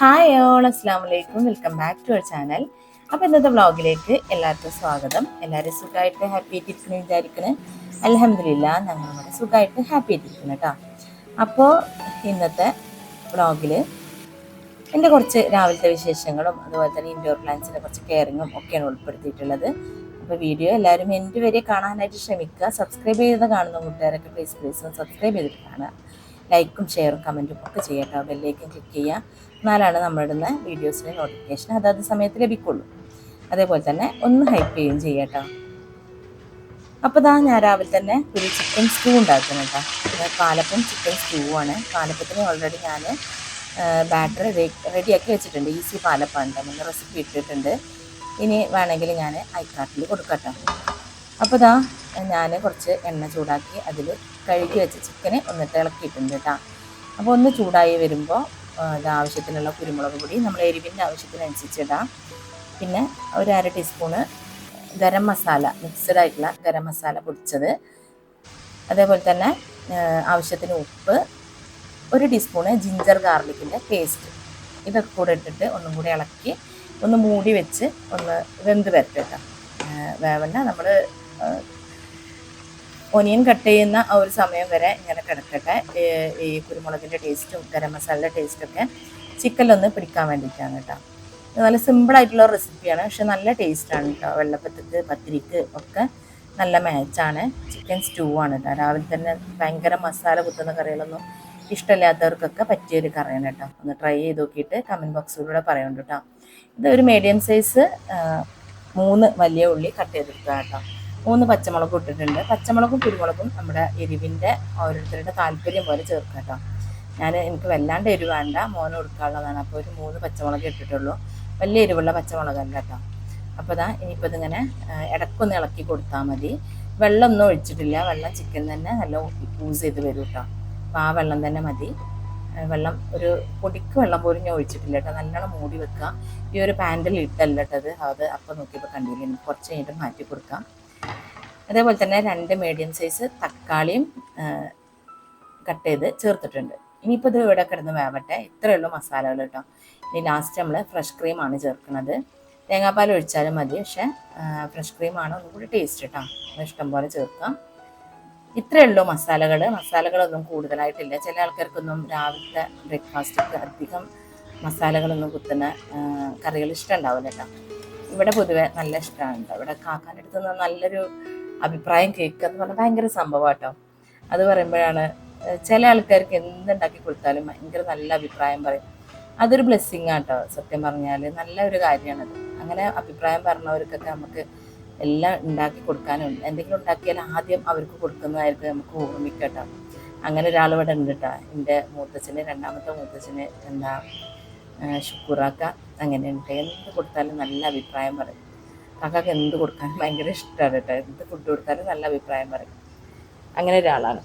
Hi all അസ്സാം വലൈക്കും welcome back to our channel അപ്പോൾ ഇന്നത്തെ വ്ളോഗിലേക്ക് എല്ലാവർക്കും സ്വാഗതം. എല്ലാവരും സുഖമായിട്ട് ഹാപ്പി ആയിട്ടിരിക്കുന്നു വിചാരിക്കണേ അലഹമില്ല ഞങ്ങൾ നമ്മുടെ സുഖമായിട്ട് ഹാപ്പി ആയിട്ടിരിക്കുന്നു കേട്ടോ. അപ്പോൾ ഇന്നത്തെ വ്ളോഗിൽ എന്റെ കുറച്ച് രാവിലത്തെ വിശേഷങ്ങളും അതുപോലെ തന്നെ ഇൻഡോർ പ്ലാന്റ്സിന്റെ കുറച്ച് കെയറിങ്ങും ഒക്കെയാണ് ഉൾപ്പെടുത്തിയിട്ടുള്ളത്. അപ്പോൾ വീഡിയോ എല്ലാവരും എന്റെ വരെ കാണാനായിട്ട് ശ്രമിക്കുക. സബ്സ്ക്രൈബ് ചെയ്ത് കാണുന്ന കൂട്ടുകാരൊക്കെ പ്ലീസ് പ്ലീസ് സബ്സ്ക്രൈബ് ചെയ്തിട്ട് കാണുക. ലൈക്കും ഷെയറും കമന്റും ഒക്കെ ചെയ്യട്ടോ ബെല്ലേക്കും ക്ലിക്ക് ചെയ്യുക. എന്നാലാണ് നമ്മളിടുന്ന വീഡിയോസിന്റെ നോട്ടിഫിക്കേഷൻ അതാത് സമയത്ത് ലഭിക്കുള്ളൂ. അതേപോലെ തന്നെ ഒന്ന് ഹൈപ്പ് ചെയ്യുകയും ചെയ്യട്ടോ അപ്പോൾ ഇതാ ഞാൻ രാവിലെ തന്നെ ഒരു ചിക്കൻ സ്റ്റൂ ഉണ്ടാക്കണം കേട്ടോ പാലപ്പം ചിക്കൻ സ്റ്റൂ ആണ്. പാലപ്പത്തിന് ഓൾറെഡി ഞാൻ ബാറ്റർ റെഡിയാക്കി വെച്ചിട്ടുണ്ട്. ഈസി പാലപ്പാണ് നമ്മുടെ റെസിപ്പി ഇട്ടിട്ടുണ്ട്. ഇനി വേണമെങ്കിൽ ഞാൻ ഐക്കാട്ടിൽ കൊടുക്കട്ടോ അപ്പോൾ ഇതാ ഞാൻ കുറച്ച് എണ്ണ ചൂടാക്കി അതിൽ കഴുകി വെച്ച ചിക്കനെ ഒന്നിട്ട് ഇളക്കിയിട്ടുണ്ട് കേട്ടോ അപ്പോൾ ഒന്ന് ചൂടായി വരുമ്പോൾ ആവശ്യത്തിനുള്ള കുരുമുളക് പൊടി നമ്മൾ എരിവിന്റെ ആവശ്യത്തിനനുസരിച്ച് ഇടാം പിന്നെ ഒരു അര ടീസ്പൂണ് ഗരം മസാല മിക്സഡ് ആയിട്ടുള്ള ഗരം മസാല പൊടിച്ചത്. അതേപോലെ തന്നെ ആവശ്യത്തിന് ഉപ്പ് ഒരു ടീസ്പൂണ് ജിഞ്ചർ ഗാർലിക്കിന്റെ പേസ്റ്റ് ഇതൊക്കെ കൂടെ ഇട്ടിട്ട് ഒന്നും കൂടി ഇളക്കി ഒന്ന് മൂടി വെച്ച് ഒന്ന് വെന്ത് വരട്ടെ വേവണ്ട നമ്മൾ ഒനിയൻ കട്ട് ചെയ്യുന്ന ആ ഒരു സമയം വരെ ഇങ്ങനെ കിടക്കട്ടെ. ഈ കുരുമുളകിന്റെ ടേസ്റ്റും ഗരം മസാലയുടെ ടേസ്റ്റൊക്കെ ചിക്കനിലൊന്ന് പിടിക്കാൻ വേണ്ടിയിട്ടാണ് കേട്ടോ. നല്ല സിമ്പിളായിട്ടുള്ള റെസിപ്പിയാണ് പക്ഷെ നല്ല ടേസ്റ്റാണ് കേട്ടോ. വെള്ളപ്പത്തിക്ക് പത്തിരിക്ക് ഒക്കെ നല്ല മാച്ചാണ് ചിക്കൻ സ്റ്റൂ ആണ് കേട്ടോ. രാവിലെ തന്നെ ഭയങ്കര മസാല കുത്തുന്ന കറികളൊന്നും ഇഷ്ടമില്ലാത്തവർക്കൊക്കെ പറ്റിയൊരു കറിയാണ് കേട്ടോ. ഒന്ന് ട്രൈ ചെയ്ത് നോക്കിയിട്ട് കമന്റ് ബോക്സിലൂടെ പറയുന്നുണ്ട് കേട്ടോ. ഇത് ഒരു മീഡിയം സൈസ് മൂന്ന് വലിയ ഉള്ളി കട്ട് ചെയ്തെടുക്കുക കേട്ടോ. മൂന്ന് പച്ചമുളകും ഇട്ടിട്ടുണ്ട്. പച്ചമുളകും കുരുമുളകും നമ്മുടെ എരിവിന്റെ ഓരോരുത്തരുടെ താല്പര്യം പോലെ ചേർക്കാം കേട്ടോ. ഞാൻ എനിക്ക് വല്ലാണ്ട് എരിവ് വേണ്ട മോന് കൊടുക്കാനുള്ളതാണ്. അപ്പോൾ ഒരു മൂന്ന് പച്ചമുളക് ഇട്ടിട്ടുള്ളൂ. വലിയ എരിവുള്ള പച്ചമുളകല്ല കേട്ടോ. അപ്പോൾ ഇതാ ഇനിയിപ്പോൾ ഇതിങ്ങനെ ഇടക്കൊന്ന് ഇളക്കി കൊടുത്താൽ മതി. വെള്ളം ഒന്നും ഒഴിച്ചിട്ടില്ല. വെള്ളം ചിക്കൻ തന്നെ നല്ല യൂസ് ചെയ്ത് വരും കേട്ടോ. അപ്പോൾ ആ വെള്ളം തന്നെ മതി. വെള്ളം ഒരു പൊടിക്ക് വെള്ളം പോലും ഞാൻ ഒഴിച്ചിട്ടില്ല കേട്ടോ. നല്ലോണം മൂടി വെക്കുക. ഈ ഒരു പാന്റിൽ ഇട്ടല്ല കേട്ടത് അത് അപ്പം നോക്കിയപ്പോൾ കണ്ടില്ല? കുറച്ച് കഴിഞ്ഞിട്ട് മാറ്റി കൊടുക്കാം. അതേപോലെ തന്നെ രണ്ട് മീഡിയം സൈസ് തക്കാളിയും കട്ട് ചെയ്ത് ചേർത്തിട്ടുണ്ട്. ഇനിയിപ്പോൾ ഇത് ഇവിടെ കിടന്ന് വേവട്ടെ. ഇത്രയേ ഉള്ളൂ മസാലകൾ കേട്ടോ ഇനി ലാസ്റ്റ് നമ്മൾ ഫ്രഷ് ക്രീമാണ് ചേർക്കുന്നത്. തേങ്ങാപ്പാൽ ഒഴിച്ചാലും മതി. പക്ഷേ ഫ്രഷ് ക്രീമാണ് ഒന്നും കൂടി ടേസ്റ്റ് കേട്ടോ ഇഷ്ടം പോലെ ചേർക്കാം. ഇത്രയേ ഉള്ളൂ മസാലകൾ മസാലകളൊന്നും കൂടുതലായിട്ടില്ല. ചില ആൾക്കാർക്കൊന്നും രാവിലത്തെ ബ്രേക്ക്ഫാസ്റ്റൊക്കെ അധികം മസാലകളൊന്നും കുത്തുന്ന കറികൾ ഇഷ്ടമുണ്ടാവില്ല കേട്ടോ ഇവിടെ പൊതുവെ നല്ല ഇഷ്ടമാണ് കേട്ടോ ഇവിടെ കാക്കാന്റെ അടുത്ത് നിന്ന് നല്ലൊരു അഭിപ്രായം കേൾക്കുക എന്ന് പറഞ്ഞാൽ ഭയങ്കര സംഭവം കേട്ടോ അത് പറയുമ്പോഴാണ് ചില ആൾക്കാർക്ക് എന്തുണ്ടാക്കി കൊടുത്താലും ഭയങ്കര നല്ല അഭിപ്രായം പറയും. അതൊരു ബ്ലെസ്സിങ് ആട്ടോ സത്യം പറഞ്ഞാൽ നല്ല ഒരു കാര്യമാണത്. അങ്ങനെ അഭിപ്രായം പറഞ്ഞവർക്കൊക്കെ നമുക്ക് എല്ലാം ഉണ്ടാക്കി കൊടുക്കാനും എന്തെങ്കിലും ഉണ്ടാക്കിയാൽ ആദ്യം അവർക്ക് കൊടുക്കുന്നതായിരിക്കും നമുക്ക് ഓർമ്മിക്കട്ടോ. അങ്ങനെ ഒരാൾ ഇവിടെ ഉണ്ട് കേട്ടോ എന്റെ മൂത്തച്ഛന് രണ്ടാമത്തെ മൂത്തച്ഛന് എന്താ ഷുക്കൂറാക്ക അങ്ങനെയുണ്ട്. എന്ത് കൊടുത്താലും നല്ല അഭിപ്രായം പറയും. കാക്കാക്ക് എന്ത് കൊടുക്കാനും ഭയങ്കര ഇഷ്ടമാണ് കേട്ടോ. എന്ത് ഫുഡ് കൊടുത്താലും നല്ല അഭിപ്രായം പറയും. അങ്ങനെ ഒരാളാണ്.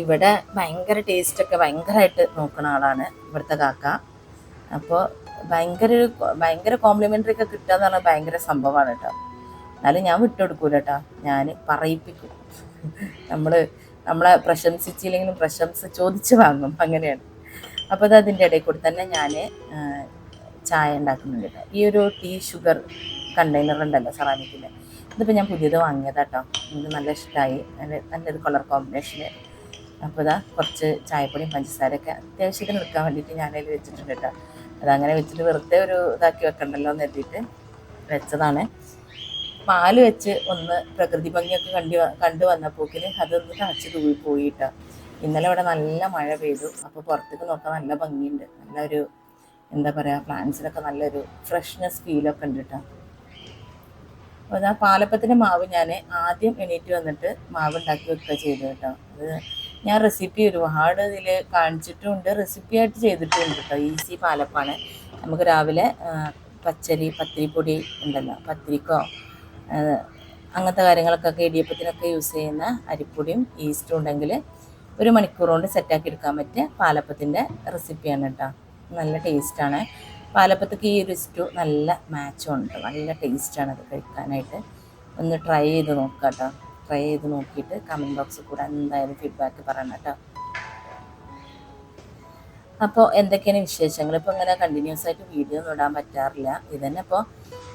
ഇവിടെ ഭയങ്കര ടേസ്റ്റൊക്കെ ഭയങ്കരമായിട്ട് നോക്കുന്ന ആളാണ് ഇവിടുത്തെ കാക്ക. അപ്പോൾ ഭയങ്കര ഒരു ഭയങ്കര കോംപ്ലിമെന്ററി ഒക്കെ കിട്ടുക എന്ന് പറഞ്ഞാൽ ഭയങ്കര സംഭവമാണ് കേട്ടോ. എന്നാലും ഞാൻ വിട്ടുകൊടുക്കൂല കേട്ടോ. ഞാൻ പറയിപ്പിക്കും. നമ്മൾ നമ്മളെ പ്രശംസിച്ചില്ലെങ്കിലും പ്രശംസ ചോദിച്ച് വാങ്ങും. അങ്ങനെയാണ്. അപ്പോൾ അത് അതിന്റെ ഇടയിൽ കൂടി തന്നെ ഞാൻ ചായ ഉണ്ടാക്കുന്നുണ്ട് ഈ ഒരു ടീ ഷുഗർ കണ്ടെയ്നർ ഉണ്ടല്ലോ സെറാമിക്കിന്റെ. ഇതിപ്പോൾ ഞാൻ പുതിയത് വാങ്ങിയതാട്ടോ. എനിക്ക് നല്ല ഇഷ്ടമായി നല്ല നല്ലൊരു കളർ കോമ്പിനേഷന്. അപ്പോൾ ഇതാ കുറച്ച് ചായപ്പൊടിയും പഞ്ചസാരയൊക്കെ അത്യാവശ്യത്തിന് എടുക്കാൻ വേണ്ടിയിട്ട് ഞാനതിൽ വെച്ചിട്ടുണ്ട് കേട്ടോ. അതങ്ങനെ വെച്ചിട്ട് വെറുതെ ഒരു ഇതാക്കി വെക്കണ്ടല്ലോ എന്ന് കരുതിയിട്ട് വെച്ചതാണ്. പാൽ വെച്ച് ഒന്ന് പ്രകൃതി ഭംഗിയൊക്കെ കണ്ടു കണ്ടു വന്നപ്പോക്കിന് അതൊന്ന് തണച്ച് തൂവി പോയിട്ടോ ഇന്നലെ ഇവിടെ നല്ല മഴ പെയ്തു. അപ്പോൾ പുറത്തേക്ക് നോക്കാൻ നല്ല ഭംഗിയുണ്ട്. നല്ലൊരു എന്താ പറയുക പ്ലാന്റ്സിനൊക്കെ നല്ലൊരു ഫ്രഷ്നെസ് ഫീലൊക്കെ ഉണ്ട് കേട്ടോ. അപ്പോൾ ഞാൻ പാലപ്പത്തിന്റെ മാവ് ഞാൻ ആദ്യം എണീറ്റ് വന്നിട്ട് മാവ് ഉണ്ടാക്കി വെക്കുക ചെയ്തു കേട്ടോ. അത് ഞാൻ റെസിപ്പി ഒരുപാട് ഇതിൽ കാണിച്ചിട്ടുമുണ്ട് റെസിപ്പിയായിട്ട് ചെയ്തിട്ടുണ്ട് കേട്ടോ. ഈസി പാലപ്പാണ്. നമുക്ക് രാവിലെ പച്ചരി പത്തിരിപ്പൊടി ഉണ്ടല്ലോ പത്തിരിക്കോ അങ്ങനത്തെ കാര്യങ്ങൾക്കൊക്കെ ഇടിയപ്പത്തിനൊക്കെ യൂസ് ചെയ്യുന്ന അരിപ്പൊടിയും ഈസ്റ്റും ഉണ്ടെങ്കിൽ ഒരു മണിക്കൂർ കൊണ്ട് സെറ്റാക്കി എടുക്കാൻ പറ്റിയ പാലപ്പത്തിന്റെ റെസിപ്പിയാണ് കേട്ടോ. നല്ല ടേസ്റ്റാണ് പാലപ്പത്തേക്ക് ഈ ഒരു സ്റ്റു നല്ല മാച്ചും ഉണ്ട് നല്ല ടേസ്റ്റാണ് അത് കഴിക്കാനായിട്ട്. ഒന്ന് ട്രൈ ചെയ്ത് നോക്കുക കേട്ടോ. ട്രൈ ചെയ്ത് നോക്കിയിട്ട് കമന്റ് ബോക്സിൽ കൂടെ എന്തായാലും ഫീഡ്ബാക്ക് പറയണം കേട്ടോ. അപ്പോൾ എന്തൊക്കെയാണ് വിശേഷങ്ങൾ? ഇപ്പോൾ ഇങ്ങനെ കണ്ടിന്യൂസ് ആയിട്ട് വീഡിയോ ഒന്നും ഇടാൻ പറ്റാറില്ല. ഇതന്നെ ഇപ്പോൾ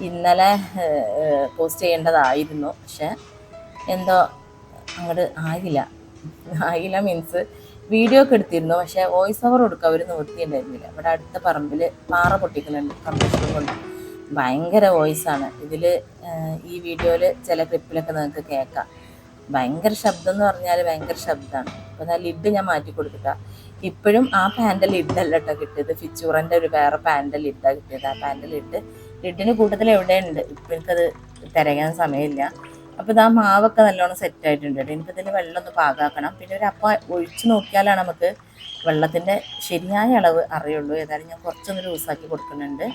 ഇന്നലെ പോസ്റ്റ് ചെയ്യേണ്ടതായിരുന്നു. പക്ഷെ എന്തോ അങ്ങോട്ട് ആയില്ല. ആയില്ല മീൻസ് വീഡിയോ ഒക്കെ എടുത്തിരുന്നു. പക്ഷെ വോയിസ് ഓവർ കൊടുക്കുക അവർ നിവൃത്തിയുണ്ടായിരുന്നില്ല ഇവിടെ അടുത്ത പറമ്പിൽ പാറ പൊട്ടിക്കുന്നുണ്ട്. കമ്പ്യൂട്ടർ കൊണ്ട്. ഭയങ്കര വോയിസാണ് ഇതിൽ ഈ വീഡിയോയിൽ ചില ക്ലിപ്പിലൊക്കെ നിങ്ങൾക്ക് കേൾക്കാം. ഭയങ്കര ശബ്ദം എന്ന് പറഞ്ഞാൽ ഭയങ്കര ശബ്ദമാണ്. അപ്പോൾ ഞാൻ ലിഡ് ഞാൻ മാറ്റി കൊടുത്തിട്ടാ. ഇപ്പോഴും ആ പാന്റെ ലിഡല്ല കേട്ടോ കിട്ടിയത്. ഫിച്ചൂറിന്റെ ഒരു വേറെ പാന്റെ ലിഡാണ് കിട്ടിയത്. ആ പാന്റെ ലിഡ് ലിഡിന് കൂട്ടത്തിൽ എവിടെയുണ്ട്? ഇപ്പം എനിക്കത് തിരയാൻ സമയമില്ല. അപ്പോൾ ഇത് മാവൊക്കെ നല്ലോണം സെറ്റ് ആയിട്ടുണ്ട് കേട്ടോ. ഇനിയിപ്പോൾ ഇതിൽ വെള്ളം ഒന്ന് പാകാക്കണം. പിന്നെ ഒരു അപ്പം ഒഴിച്ച് നോക്കിയാലാണ് നമുക്ക് വെള്ളത്തിന്റെ ശരിയായ അളവ് അറിയുള്ളൂ. ഏതായാലും ഞാൻ കുറച്ചൊന്ന് ലൂസാക്കി കൊടുക്കുന്നുണ്ട്.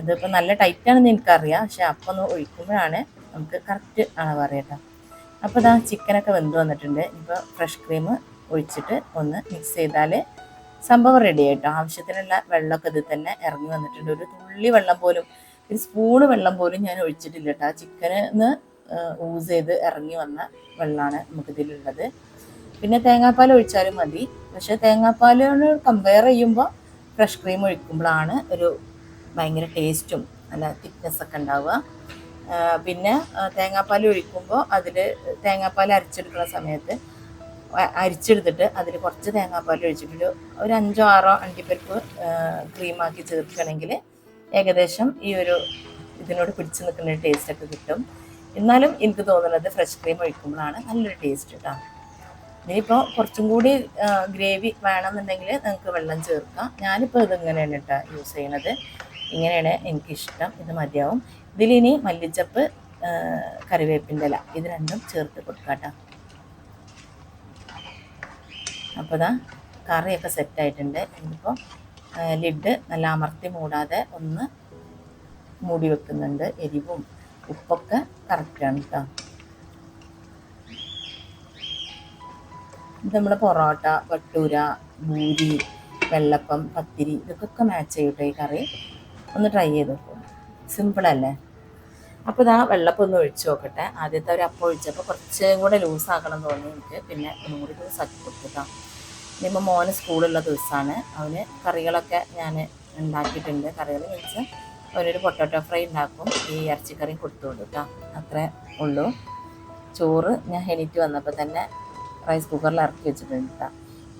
ഇതിപ്പോൾ നല്ല ടൈറ്റാണെന്ന് എനിക്കറിയാം. പക്ഷെ അപ്പം ഒന്ന് ഒഴിക്കുമ്പോഴാണ് നമുക്ക് കറക്റ്റ് അളവ് അറിയട്ടോ അപ്പോൾ ഇതാ ചിക്കനൊക്കെ വെന്ത് വന്നിട്ടുണ്ട്. ഇപ്പോൾ ഫ്രഷ് ക്രീം ഒഴിച്ചിട്ട് ഒന്ന് മിക്സ് ചെയ്താൽ സംഭവം റെഡി ആയിട്ടോ ആവശ്യത്തിനുള്ള വെള്ളമൊക്കെ ഇതിൽ തന്നെ ഇറങ്ങി വന്നിട്ടുണ്ട്. ഒരു തുള്ളി വെള്ളം പോലും ഒരു സ്പൂണ് വെള്ളം പോലും ഞാൻ ഒഴിച്ചിട്ടില്ല കേട്ടോ. ചിക്കന് യൂസ് ചെയ്ത് ഇറങ്ങി വന്ന വെള്ളമാണ് നമുക്കിതിലുള്ളത്. പിന്നെ തേങ്ങാപ്പാൽ ഒഴിച്ചാലും മതി. പക്ഷെ തേങ്ങാപ്പാലിനോട് കമ്പയർ ചെയ്യുമ്പോൾ ഫ്രഷ് ക്രീം ഒഴിക്കുമ്പോഴാണ് ഒരു ഭയങ്കര ടേസ്റ്റും നല്ല തിക്നെസ് ഒക്കെ ഉണ്ടാവുക. പിന്നെ തേങ്ങാപ്പാൽ ഒഴിക്കുമ്പോൾ അതിൽ തേങ്ങാപ്പാൽ അരച്ചെടുക്കുന്ന സമയത്ത് അരിച്ചെടുത്തിട്ട് അതിൽ കുറച്ച് തേങ്ങാപ്പാൽ ഒഴിച്ചിട്ട് ഒരു അഞ്ചോ ആറോ അണ്ടിപ്പരിപ്പ് ക്രീമാക്കി ചേർക്കുകയാണെങ്കിൽ ഏകദേശം ഈ ഒരു ഇതിനോട് പിടിച്ചു നിൽക്കുന്ന ടേസ്റ്റ് ഒക്കെ കിട്ടും. എന്നാലും എനിക്ക് തോന്നുന്നത് ഫ്രഷ് ക്രീം ഒഴിക്കുമ്പോഴാണ് നല്ലൊരു ടേസ്റ്റ് കേട്ടോ ഇനിയിപ്പോൾ കുറച്ചും കൂടി ഗ്രേവി വേണമെന്നുണ്ടെങ്കിൽ നിങ്ങൾക്ക് വെള്ളം ചേർക്കാം. ഞാനിപ്പോൾ ഇതിങ്ങനെയാണ് കേട്ടോ യൂസ് ചെയ്യണത്. ഇങ്ങനെയാണ് എനിക്കിഷ്ടം. ഇത് മതിയാവും. ഇതിലിനി മല്ലിച്ചപ്പ് കറിവേപ്പിന്റെ ഇല ഇത് രണ്ടും ചേർത്ത് കൊടുക്കാം കേട്ടോ അപ്പോൾ ഇതാ കറിയൊക്കെ സെറ്റായിട്ടുണ്ട് ഇനിയിപ്പോൾ ലിഡ് നല്ല അമർത്തി മൂടാതെ ഒന്ന് മൂടി വെക്കുന്നുണ്ട്. എരിവും ഉപ്പൊക്കെ കറക്റ്റാണ് കേട്ടോ ഇത് നമ്മുടെ പൊറോട്ട വട്ടൂര ബൂരി വെള്ളപ്പം പത്തിരി ഇതൊക്കെ മാച്ച് ചെയ്യട്ടെ ഈ കറി. ഒന്ന് ട്രൈ ചെയ്ത് നോക്കും. സിമ്പിളല്ലേ അപ്പോൾ ഇതാ വെള്ളപ്പം ഒന്ന് ഒഴിച്ച് നോക്കട്ടെ. ആദ്യത്തെ ഒരു അപ്പം ഒഴിച്ചപ്പോൾ കുറച്ചും കൂടെ ലൂസാക്കണം തോന്നി എനിക്ക്. പിന്നെ ഒന്നും കൂടി ലൂസാക്കി കൊടുത്തിട്ടാ. ഇനിയിപ്പോൾ മോന് സ്കൂളുള്ള ദിവസമാണ് അവന് കറികളൊക്കെ ഞാൻ ഉണ്ടാക്കിയിട്ടുണ്ട്. കറികൾ മീൻസ് അവനൊരു പൊട്ടാറ്റോ ഫ്രൈ ഉണ്ടാക്കും. ഈ ഇറച്ചിക്കറിയും കൊടുത്തു വിടും കേട്ടോ അത്രേ ഉള്ളൂ. ചോറ് ഞാൻ എണീറ്റ് വന്നപ്പോൾ തന്നെ റൈസ് കുക്കറിൽ ഇറക്കി വെച്ചിട്ടുണ്ട് കേട്ടോ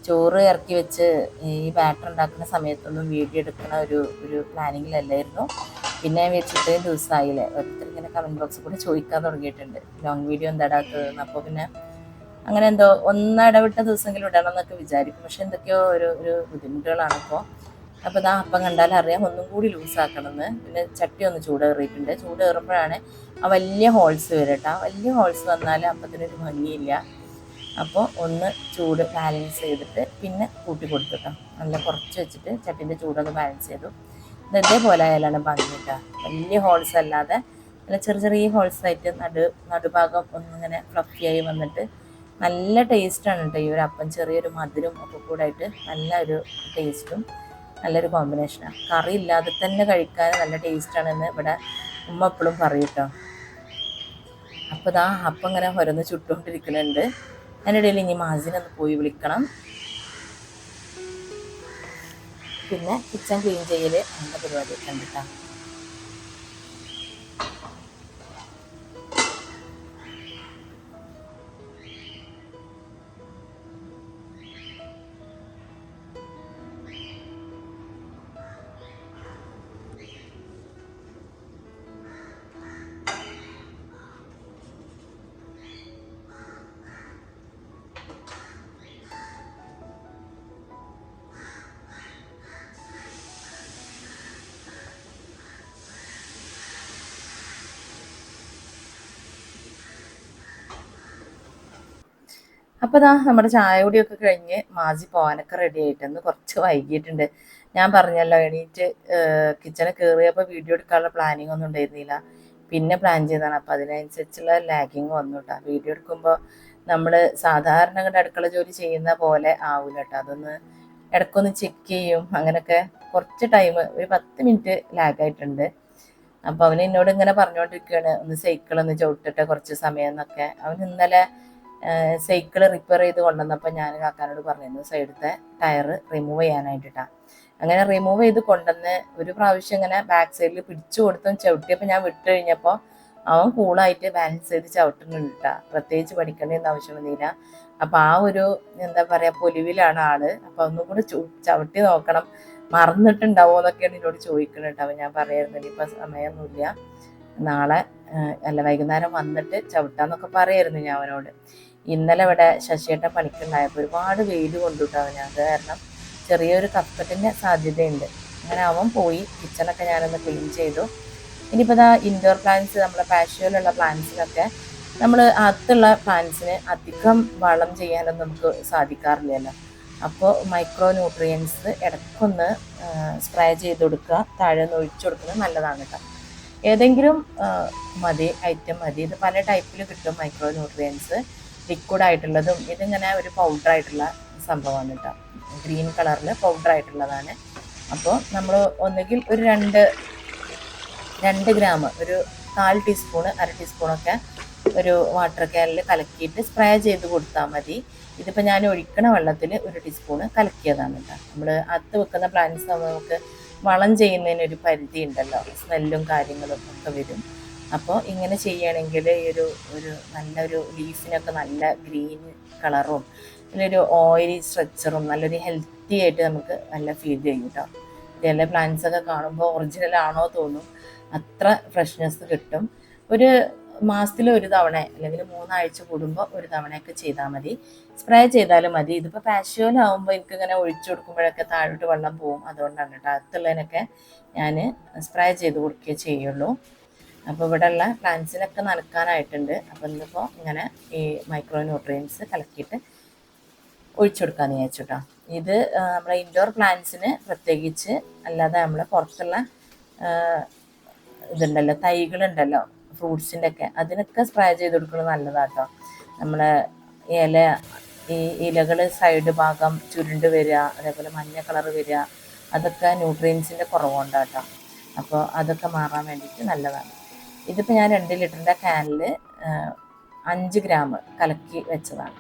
ചോറ് ഇറക്കി വെച്ച് ഈ ബാറ്റർ ഉണ്ടാക്കുന്ന സമയത്തൊന്നും വീഡിയോ എടുക്കുന്ന ഒരു ഒരു പ്ലാനിങ്ങിലല്ലായിരുന്നു. പിന്നെ വെച്ചിട്ട് ദിവസമായില്ലേ ഓരോരുത്തർ ഇങ്ങനെ കമന്റ് ബോക്സിൽ കൂടെ ചോദിക്കാൻ തുടങ്ങിയിട്ടുണ്ട്. ലോങ് വീഡിയോ എന്താ ഇടാത്തത് അപ്പോൾ പിന്നെ അങ്ങനെ എന്തോ ഒന്നിടവിട്ട ദിവസമെങ്കിലും ഇടണം എന്നൊക്കെ വിചാരിക്കും. പക്ഷെ എന്തൊക്കെയോ ഒരു ഒരു ബുദ്ധിമുട്ടുകളാണ് ഇപ്പോൾ അപ്പോൾ ഇതാ അപ്പം കണ്ടാൽ അറിയാം ഒന്നും കൂടി ലൂസാക്കണമെന്ന്. പിന്നെ ചട്ടി ഒന്ന് ചൂടേറിയിട്ടുണ്ട്. ചൂടേറുമ്പോഴാണ് ആ വലിയ ഹോൾസ് വരട്ടെ. വലിയ ഹോൾസ് വന്നാൽ അപ്പത്തിനൊരു ഭംഗിയില്ല. അപ്പോൾ ഒന്ന് ചൂട് ബാലൻസ് ചെയ്തിട്ട് പിന്നെ കൂട്ടി കൊടുത്തിട്ടോ. നല്ല കുറച്ച് വെച്ചിട്ട് ചട്ടിന്റെ ചൂടൊന്ന് ബാലൻസ് ചെയ്തു. ഇത് ഇതേപോലെ ആയാലാണ് ഭംഗി വലിയ ഹോൾസ് അല്ലാതെ നല്ല ചെറിയ ചെറിയ ഹോൾസ് ആയിട്ട് നടു നടുഭാഗം ഒന്നിങ്ങനെ ഫ്ലഫിയായി വന്നിട്ട് നല്ല ടേസ്റ്റാണ് കേട്ടോ ഈ ഒരു അപ്പം. ചെറിയൊരു മധുരം ഒക്കെ കൂടെ ആയിട്ട് നല്ല ഒരു ടേസ്റ്റും നല്ലൊരു കോമ്പിനേഷനാണ് കറി ഇല്ലാതെ തന്നെ കഴിക്കാൻ നല്ല ടേസ്റ്റാണെന്ന് ഇവിടെ ഉമ്മ എപ്പോഴും പറയും കേട്ടോ അപ്പോൾ ഇതാ അപ്പം ഇങ്ങനെ ഓരോന്ന് ചുട്ടുകൊണ്ടിരിക്കുന്നുണ്ട് അതിനിടയിൽ ഇനി മാസിനൊന്ന് പോയി വിളിക്കണം. പിന്നെ കിച്ചൺ ക്ലീൻ ചെയ്യൽ അങ്ങനത്തെ ഉണ്ട് കണ്ടിട്ടാ. അപ്പോൾ ഇതാ നമ്മുടെ ചായ കുടിയൊക്കെ കഴിഞ്ഞ് മാജി പോകാനൊക്കെ റെഡി ആയിട്ടെന്ന് കുറച്ച് വൈകിയിട്ടുണ്ട്. ഞാൻ പറഞ്ഞല്ലോ എണീറ്റ് കിച്ചണിൽ കയറിയപ്പോൾ വീഡിയോ എടുക്കാനുള്ള പ്ലാനിങ് ഒന്നും ഉണ്ടായിരുന്നില്ല. പിന്നെ പ്ലാൻ ചെയ്തതാണ്. അപ്പോൾ അതിനനുസരിച്ചുള്ള ലാഗിങ് വന്നു കേട്ടോ വീഡിയോ എടുക്കുമ്പോൾ നമ്മൾ സാധാരണ അങ്ങോട്ട് അടുക്കള ജോലി ചെയ്യുന്ന പോലെ ആവില്ല കേട്ടോ അതൊന്ന് ഇടയ്ക്കൊന്ന് ചെക്ക് ചെയ്യും. അങ്ങനെയൊക്കെ കുറച്ച് ടൈം ഒരു പത്ത് മിനിറ്റ് ലാഗായിട്ടുണ്ട് അപ്പോൾ അവൻ എന്നോട് ഇങ്ങനെ പറഞ്ഞുകൊണ്ടിരിക്കുകയാണ് ഒന്ന് സൈക്കിൾ ഒന്ന് ചവിട്ടിട്ട് കുറച്ച് സമയം എന്നൊക്കെ. അവൻ ഇന്നലെ സൈക്കിൾ റിപ്പയർ ചെയ്ത് കൊണ്ടുവന്നപ്പോൾ ഞാൻ കാക്കാനോട് പറഞ്ഞിരുന്നു സൈഡത്തെ ടയർ റിമൂവ് ചെയ്യാനായിട്ടിട്ടാണ് അങ്ങനെ റിമൂവ് ചെയ്ത് കൊണ്ടുവന്ന് ഒരു പ്രാവശ്യം ഇങ്ങനെ ബാക്ക് സൈഡിൽ പിടിച്ചു കൊടുത്തും ചവിട്ടിയപ്പോൾ ഞാൻ വിട്ടു കഴിഞ്ഞപ്പോൾ അവൻ കൂളായിട്ട് ബാലൻസ് ചെയ്ത് ചവിട്ടുന്നുണ്ട് പ്രത്യേകിച്ച് പഠിക്കേണ്ടതെന്ന് ആവശ്യമൊന്നുമില്ല. അപ്പം ആ ഒരു എന്താ പറയാ പൊലിവിലാണ് ആൾ. അപ്പൊ ഒന്നും കൂടി ചവിട്ടി നോക്കണം. മറന്നിട്ടുണ്ടാവോ എന്നൊക്കെയാണ് എന്നോട് ചോദിക്കുന്നുണ്ട് അവൻ ഞാൻ പറയായിരുന്നു ഇനിയിപ്പോൾ സമയമൊന്നുമില്ല. നാളെ അല്ല വൈകുന്നേരം വന്നിട്ട് ചവിട്ടാന്നൊക്കെ പറയായിരുന്നു ഞാൻ അവനോട്. ഇന്നലെ ഇവിടെ ശശിയേട്ടൻ പണിക്കുണ്ടായപ്പോൾ ഒരുപാട് വെയിൽ കൊണ്ടുവിട്ടു അവന്. അത് കാരണം ചെറിയൊരു കപ്പറ്റിന്റെ സാധ്യതയുണ്ട്. അങ്ങനെ അവൻ പോയി കിച്ചണൊക്കെ ഞാനൊന്ന് ക്ലീൻ ചെയ്തു. ഇനിയിപ്പോൾ ഇതാ ഇൻഡോർ പ്ലാന്റ്സ് നമ്മുടെ പാഷ്യോയിലുള്ള പ്ലാന്റ്സിനൊക്കെ നമ്മൾ അകത്തുള്ള പ്ലാന്റ്സിന് അധികം വളം ചെയ്യാനൊന്നും നമുക്ക് സാധിക്കാറില്ലല്ലോ. അപ്പോൾ മൈക്രോ ന്യൂട്രിയൻസ് ഇടയ്ക്കൊന്ന് സ്പ്രേ ചെയ്ത് കൊടുക്കുക. താഴെ ഒന്ന് ഒഴിച്ചു കൊടുക്കുന്നത് നല്ലതാണ് കേട്ടോ. ഏതെങ്കിലും മതി ഐറ്റം മതി. ഇത് പല ടൈപ്പിൽ കിട്ടും മൈക്രോ ന്യൂട്രിയൻസ് ലിക്വിഡ് ആയിട്ടുള്ളതും ഇതിങ്ങനെ ഒരു പൗഡർ ആയിട്ടുള്ള സംഭവമാണ് കേട്ടോ ഗ്രീൻ കളറിൽ പൗഡർ ആയിട്ടുള്ളതാണ് അപ്പോൾ നമ്മൾ ഒന്നുകിൽ ഒരു രണ്ട് രണ്ട് ഗ്രാം ഒരു കാൽ ടീസ്പൂൺ അര ടീസ്പൂണൊക്കെ ഒരു വാട്ടർ കാനിൽ കലക്കിയിട്ട് സ്പ്രേ ചെയ്ത് കൊടുത്താൽ മതി. ഇതിപ്പോൾ ഞാൻ ഒഴിക്കണ വെള്ളത്തിൽ ഒരു ടീസ്പൂൺ കലക്കിയതാണ് കേട്ടോ നമ്മൾ അത്ത് വെക്കുന്ന പ്ലാന്റ്സ് നമുക്ക് വളം ചെയ്യുന്നതിന് ഒരു പരിധി ഉണ്ടല്ലോ സ്മെല്ലും കാര്യങ്ങളും ഒക്കെ വരും. അപ്പോൾ ഇങ്ങനെ ചെയ്യുകയാണെങ്കിൽ ഈ ഒരു ഒരു നല്ലൊരു ലീഫിനൊക്കെ നല്ല ഗ്രീൻ കളറും നല്ലൊരു ഓയിലി സ്ട്രക്ചറും നല്ലൊരു ഹെൽത്തി ആയിട്ട് നമുക്ക് നല്ല ഫീൽ ചെയ്യും കേട്ടോ പ്ലാന്റ്സ് ഒക്കെ കാണുമ്പോൾ ഒറിജിനൽ ആണോ തോന്നും. അത്ര ഫ്രഷ്നെസ് കിട്ടും. ഒരു മാസത്തിൽ ഒരു തവണ അല്ലെങ്കിൽ മൂന്നാഴ്ച കൂടുമ്പോൾ ഒരു തവണയൊക്കെ ചെയ്താൽ മതി. സ്പ്രേ ചെയ്താലും മതി. ഇതിപ്പോൾ പാഷ്യോലാവുമ്പോൾ എനിക്ക് ഇങ്ങനെ ഒഴിച്ചു കൊടുക്കുമ്പോഴൊക്കെ താഴോട്ട് വെള്ളം പോവും. അതുകൊണ്ടാണ് കേട്ടോ. അടുത്തുള്ളതിനൊക്കെ ഞാൻ സ്പ്രേ ചെയ്ത് കൊടുക്കുകയേ ചെയ്യുള്ളൂ. അപ്പോൾ ഇവിടെയുള്ള പ്ലാന്റ്സിനൊക്കെ നനക്കാനായിട്ടുണ്ട്. അപ്പോൾ ഇന്നിപ്പോൾ ഇങ്ങനെ ഈ മൈക്രോ ന്യൂട്രിയൻസ് കലക്കിയിട്ട് ഒഴിച്ചു കൊടുക്കാമെന്ന് വിചാരിച്ചു കേട്ടോ. ഇത് നമ്മുടെ ഇൻഡോർ പ്ലാന്റ്സിന് പ്രത്യേകിച്ച് അല്ലാതെ നമ്മൾ പുറത്തുള്ള ഇതുണ്ടല്ലോ തൈകളുണ്ടല്ലോ. ഫ്രൂട്ട്സിന്റെ ഒക്കെ അതിനൊക്കെ സ്പ്രേ ചെയ്ത് കൊടുക്കുന്നത് നല്ലതാട്ടോ. നമ്മളെ ഇല ഈ ഇലകൾ സൈഡ് ഭാഗം ചുരുണ്ട് വരിക അതേപോലെ മഞ്ഞ കളർ വരിക അതൊക്കെ ന്യൂട്രിയൻസിന്റെ കുറവുകൊണ്ടാട്ടോ. അപ്പോൾ അതൊക്കെ മാറാൻ വേണ്ടിയിട്ട് നല്ലതാണ്. ഇതിപ്പോൾ ഞാൻ രണ്ട് ലിറ്ററിന്റെ ക്യാനിൽ അഞ്ച് ഗ്രാം കലക്കി വെച്ചതാണ്.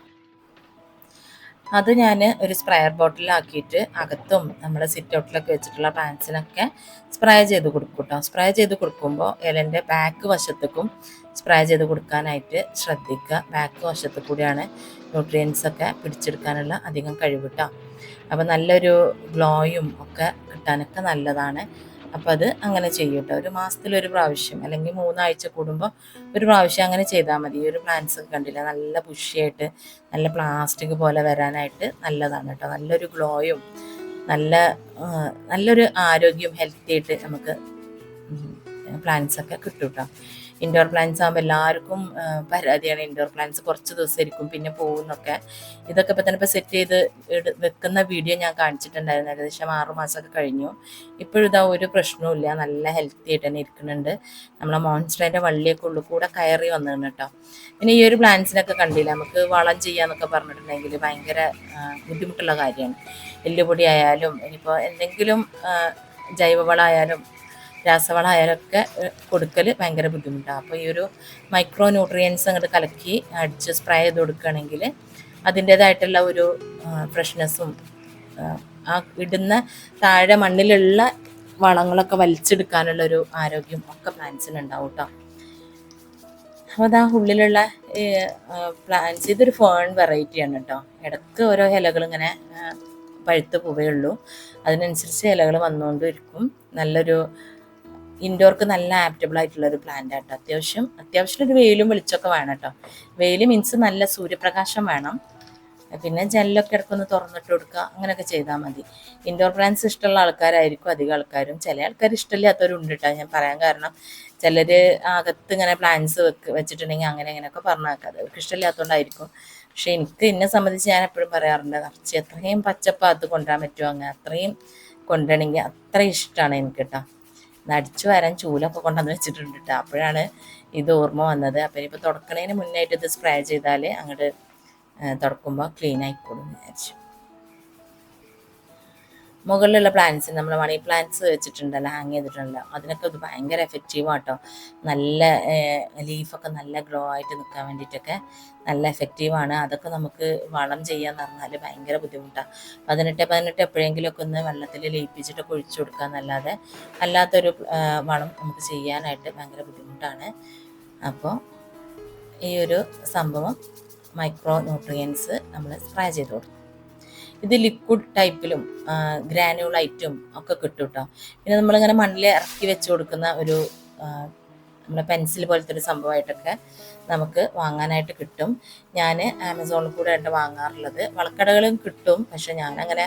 അത് ഞാൻ ഒരു സ്പ്രയർ ബോട്ടിലാക്കിയിട്ട് അകത്തും നമ്മുടെ സിറ്റ് ഔട്ടിലൊക്കെ വെച്ചിട്ടുള്ള പ്ലാന്റ്സിനൊക്കെ സ്പ്രേ ചെയ്ത് കൊടുക്കും കേട്ടോ സ്പ്രേ ചെയ്ത് കൊടുക്കുമ്പോൾ ഇലന്റെ ബാക്ക് വശത്തേക്കും സ്പ്രേ ചെയ്ത് കൊടുക്കാനായിട്ട് ശ്രദ്ധിക്കുക. ബാക്ക് വശത്ത് കൂടിയാണ് ന്യൂട്രിയൻസൊക്കെ പിടിച്ചെടുക്കാനുള്ള അധികം കഴിവ് കേട്ടോ അപ്പോൾ നല്ലൊരു ഗ്ലോയും ഒക്കെ കിട്ടാനൊക്കെ നല്ലതാണ്. അപ്പോൾ അത് അങ്ങനെ ചെയ്യും കേട്ടോ ഒരു മാസത്തിലൊരു പ്രാവശ്യം അല്ലെങ്കിൽ മൂന്നാഴ്ച കൂടുമ്പോൾ ഒരു പ്രാവശ്യം അങ്ങനെ ചെയ്താൽ മതി. ഒരു പ്ലാന്റ്സ് ഒക്കെ കണ്ടില്ല? നല്ല പുഷിയായിട്ട് നല്ല പ്ലാസ്റ്റിക് പോലെ വരാനായിട്ട് നല്ലതാണ് കേട്ടോ. നല്ലൊരു ഗ്ലോയും നല്ല നല്ലൊരു ആരോഗ്യം ഹെൽത്തി ആയിട്ട് നമുക്ക് പ്ലാന്റ്സ് ഒക്കെ കിട്ടും കേട്ടോ ഇൻഡോർ പ്ലാന്റ്സ് ആകുമ്പോൾ എല്ലാവർക്കും പരാതിയാണ്. ഇൻഡോർ പ്ലാന്റ്സ് കുറച്ച് ദിവസം ഇരിക്കും പിന്നെ പോകുന്നൊക്കെ. ഇതൊക്കെ ഇപ്പം തന്നെ ഇപ്പോൾ സെറ്റ് ചെയ്ത് വെക്കുന്ന വീഡിയോ ഞാൻ കാണിച്ചിട്ടുണ്ടായിരുന്നു. ഏകദേശം ആറ് മാസമൊക്കെ കഴിഞ്ഞു. ഇപ്പോഴും ഇതാ ഒരു പ്രശ്നവും നല്ല ഹെൽത്തി ആയിട്ട് തന്നെ ഇരിക്കുന്നുണ്ട്. നമ്മളെ മോൺസ്റ്ററിന്റെ വള്ളിയൊക്കെ ഉള്ളിൽ കൂടെ കയറി വന്നിരുന്നു കേട്ടോ. പിന്നെ ഈ ഒരു പ്ലാന്റ്സിനൊക്കെ കണ്ടില്ല? നമുക്ക് വളം ചെയ്യാന്നൊക്കെ പറഞ്ഞിട്ടുണ്ടെങ്കിൽ ഭയങ്കര ബുദ്ധിമുട്ടുള്ള കാര്യമാണ്. എല്ലുപൊടി ആയാലും ഇനിയിപ്പോൾ എന്തെങ്കിലും ജൈവവളമായാലും രാസവളമായാലും ഒക്കെ കൊടുക്കൽ ഭയങ്കര ബുദ്ധിമുട്ടാണ് അപ്പോൾ ഈ ഒരു മൈക്രോ ന്യൂട്രിയൻസ് അങ്ങോട്ട് കലക്കി അടിച്ച് സ്പ്രേ ചെയ്ത് കൊടുക്കുകയാണെങ്കിൽ അതിന്റേതായിട്ടുള്ള ഒരു ഫ്രഷ്നെസ്സും ആ ഇടുന്ന താഴെ മണ്ണിലുള്ള വളങ്ങളൊക്കെ വലിച്ചെടുക്കാനുള്ള ഒരു ആരോഗ്യം ഒക്കെ പ്ലാന്റ്സിന് ഉണ്ടാവും കേട്ടോ അപ്പോൾ അതാ ഉള്ളിലുള്ള പ്ലാന്റ്സ് ഇതൊരു ഫേൺ വെറൈറ്റിയാണ് കേട്ടോ ഇടയ്ക്ക് ഓരോ ഇലകൾ ഇങ്ങനെ പഴുത്ത് പോവുകയുള്ളൂ അതിനനുസരിച്ച് ഇലകൾ വന്നുകൊണ്ടിരിക്കും നല്ലൊരു ഇൻഡോർക്ക് നല്ല ആപ്റ്റബിൾ ആയിട്ടുള്ള ഒരു പ്ലാന്റ് ആട്ടോ. അത്യാവശ്യം അത്യാവശ്യം ഒരു വെയിലും വെളിച്ചമൊക്കെ വേണം കേട്ടോ. വെയിൽ മീൻസ് നല്ല സൂര്യപ്രകാശം വേണം. പിന്നെ ജനലൊക്കെ ഇടക്കൊന്ന് തുറന്നിട്ട് കൊടുക്കുക അങ്ങനെയൊക്കെ ചെയ്താൽ മതി. ഇൻഡോർ പ്ലാന്റ്സ് ഇഷ്ടമുള്ള ആൾക്കാരായിരിക്കും അധികം ആൾക്കാരും. ചില ആൾക്കാർ ഇഷ്ടമില്ലാത്തവരുണ്ട് കേട്ടോ ഞാൻ പറയാൻ കാരണം. ചിലർ അകത്ത് ഇങ്ങനെ പ്ലാന്റ്സ് വെക്ക് വെച്ചിട്ടുണ്ടെങ്കിൽ അങ്ങനെ ഇങ്ങനെയൊക്കെ പറഞ്ഞു അത് അവർക്ക് ഇഷ്ടമില്ലാത്തതുകൊണ്ടായിരിക്കും. പക്ഷെ എനിക്ക് എന്നെ സംബന്ധിച്ച് ഞാൻ എപ്പോഴും പറയാറുണ്ട് നിറച്ച് എത്രയും പച്ചപ്പാത്ത് കൊണ്ടുവരാൻ പറ്റുമോ അങ്ങനെ അത്രയും കൊണ്ടുവരണമെങ്കിൽ അത്രയും ഇഷ്ടമാണ് എനിക്ക് കേട്ടോ. ഇത് അടിച്ചു വരാൻ ചൂലൊക്കെ കൊണ്ടുവന്ന് വെച്ചിട്ടുണ്ട് കേട്ടോ അപ്പോഴാണ് ഇത് ഓർമ്മ വന്നത്. അപ്പം ഇനിയിപ്പോൾ തുടക്കണതിന് മുന്നായിട്ട് ഇത് സ്പ്രേ ചെയ്താൽ അങ്ങോട്ട് തുടക്കുമ്പോൾ ക്ലീൻ ആയിക്കോളും വിചാരിച്ചു. മുകളിലുള്ള പ്ലാന്റ്സ് നമ്മൾ മണി പ്ലാന്റ്സ് വെച്ചിട്ടുണ്ടല്ലോ ഹാങ് ചെയ്തിട്ടുണ്ടല്ലോ. അതിനൊക്കെ ഇത് ഭയങ്കര എഫക്റ്റീവ് ആട്ടോ. നല്ല ലീഫൊക്കെ നല്ല ഗ്ലോ ആയിട്ട് നിൽക്കാൻ വേണ്ടിയിട്ടൊക്കെ നല്ല എഫക്റ്റീവാണ് അതൊക്കെ നമുക്ക് വളം ചെയ്യാന്ന് പറഞ്ഞാൽ ഭയങ്കര ബുദ്ധിമുട്ടാണ് പതിനെട്ട് പതിനെട്ട് എപ്പോഴെങ്കിലുമൊക്കെ ഒന്ന് വെള്ളത്തിൽ ലയിപ്പിച്ചിട്ട് ഒഴിച്ചു കൊടുക്കുക എന്നല്ലാതെ അല്ലാത്തൊരു വളം നമുക്ക് ചെയ്യാനായിട്ട് ഭയങ്കര ബുദ്ധിമുട്ടാണ്. അപ്പോൾ ഈ ഒരു സംഭവം മൈക്രോ ന്യൂട്രിയൻസ് നമ്മൾ സ്പ്രേ ചെയ്ത് കൊടുക്കും. ഇത് ലിക്വിഡ് ടൈപ്പിലും ഗ്രാനുളൈറ്റും ഒക്കെ കിട്ടും കേട്ടോ പിന്നെ നമ്മളിങ്ങനെ മണ്ണിൽ ഇറക്കി വെച്ച് കൊടുക്കുന്ന ഒരു നമ്മുടെ പെൻസിൽ പോലത്തെ ഒരു സംഭവമായിട്ടൊക്കെ നമുക്ക് വാങ്ങാനായിട്ട് കിട്ടും. ഞാൻ ആമസോണിൽ കൂടെ ആയിട്ട് വാങ്ങാറുള്ളത്. വളക്കടകളും കിട്ടും പക്ഷെ ഞാൻ അങ്ങനെ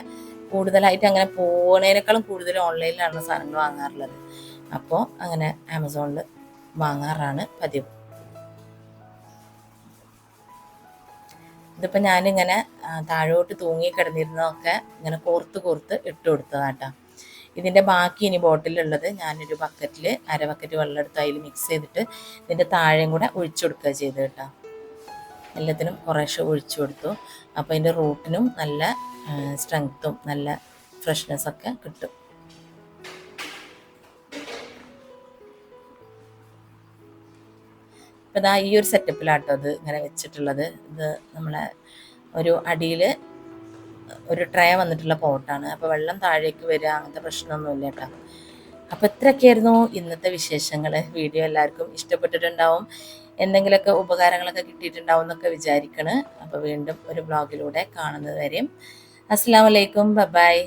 കൂടുതലായിട്ട് അങ്ങനെ പോണേനേക്കാളും കൂടുതൽ ഓൺലൈനിലാണ് സാധനങ്ങൾ വാങ്ങാറുള്ളത്. അപ്പോൾ അങ്ങനെ ആമസോണിൽ വാങ്ങാറാണ് പതിവ്. ഇതിപ്പോൾ ഞാനിങ്ങനെ താഴോട്ട് തൂങ്ങി കിടന്നിരുന്നതൊക്കെ ഇങ്ങനെ കോർത്ത് കോർത്ത് ഇട്ട് കൊടുത്തതാട്ടോ. ഇതിന്റെ ബാക്കി ഇനി ബോട്ടിലുള്ളത് ഞാനൊരു ബക്കറ്റിൽ അര ബക്കറ്റ് വെള്ളം എടുത്ത് അതിൽ മിക്സ് ചെയ്തിട്ട് ഇതിന്റെ താഴെയും കൂടെ ഒഴിച്ചു കൊടുക്കുക ചെയ്ത് കേട്ടോ. എല്ലാത്തിനും കുറേശ്ശെ ഒഴിച്ചു കൊടുത്തു. അപ്പോൾ അതിന്റെ റൂട്ടിനും നല്ല സ്ട്രെങ്ത്തും നല്ല ഫ്രഷ്നെസ്സൊക്കെ കിട്ടും. അപ്പോൾ ഇതാ ഈ ഒരു സെറ്റപ്പിലാട്ടോ അത് ഇങ്ങനെ വെച്ചിട്ടുള്ളത്. ഇത് നമ്മളെ ഒരു അടിയിൽ ഒരു ട്രേ വന്നിട്ടുള്ള പോട്ടാണ്. അപ്പോൾ വെള്ളം താഴേക്ക് വരിക അങ്ങനത്തെ പ്രശ്നമൊന്നുമില്ല കേട്ടോ അപ്പോൾ ഇത്രയൊക്കെയായിരുന്നു ഇന്നത്തെ വിശേഷങ്ങൾ വീഡിയോ എല്ലാവർക്കും ഇഷ്ടപ്പെട്ടിട്ടുണ്ടാവും. എന്തെങ്കിലുമൊക്കെ ഉപകാരങ്ങളൊക്കെ കിട്ടിയിട്ടുണ്ടാവും എന്നൊക്കെ വിചാരിക്കണ്. അപ്പോൾ വീണ്ടും ഒരു ബ്ലോഗിലൂടെ കാണുന്നത് വരെയും. അസ്സാം വലൈക്കും ബൈ.